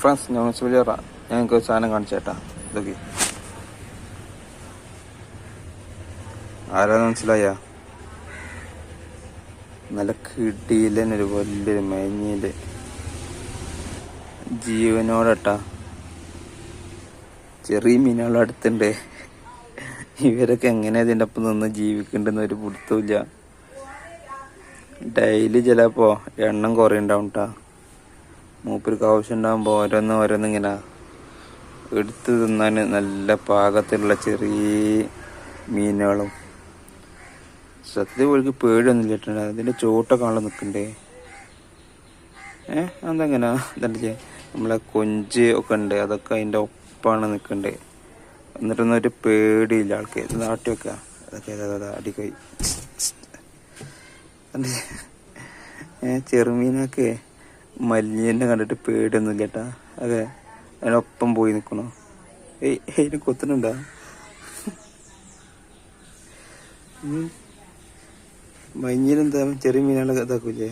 Friends ഞാൻ വിളിയറ ഞങ്ങൾക്ക് ഒരു സാധനം കാണിച്ചേട്ടാ. ഇതൊക്കെ. ആരാന്ന് മനസ്സിലായ? നല്ല കിടിയിലൊരു വലിയൊരു മേഞ്ഞിൽ. ജീവനോടട്ടാ. ചെറിയ മീനുകൾ അടുത്തുണ്ട്. ഇവരൊക്കെ എങ്ങനെ ഇതിന്റെ ഒപ്പം നിന്ന് ജീവിക്കണ്ടെന്ന് ഒരു പിടുത്തമില്ല ഡെയിലി ചിലപ്പോ എണ്ണം കുറേ ഉണ്ടാവും കേട്ടാ മൂപ്പർക്ക് ആവശ്യം ഉണ്ടാകുമ്പോൾ ഓരോന്ന് ഓരോന്ന് ഇങ്ങനെ എടുത്ത് തിന്നാൻ നല്ല പാകത്തിലുള്ള ചെറിയ മീനുകളും. സത്യത്തിൽ ഒഴുകി പേടിയൊന്നും ഇല്ലിട്ടുണ്ട് അതിന്റെ ചോട്ടൊക്കെ ആണല്ലോ നിൽക്കണ്ടേ? ഏ? അതെങ്ങനെ? എന്താ നമ്മളെ കൊഞ്ച് ഒക്കെ ഉണ്ട്. അതൊക്കെ അതിന്റെ ഒപ്പാണ് നിൽക്കണ്ടേ? എന്നിട്ടൊന്നും ഒരു പേടിയില്ല ആൾക്ക്. നാട്ടി വെക്ക. അതൊക്കെ അടിക്കായി ചെറുമീനൊക്കെ? മല്ലിനെ കണ്ടിട്ട് പേടിയൊന്നും കേട്ടാ അതെ അതിനൊപ്പം പോയി നിൽക്കണോ ഏയ് അതിന് കൊത്തുന്നുണ്ടാ? മഞ്ഞിനെന്താ ചെറിയ മീനുകളൊക്കെ ഇതാക്കൂലേ?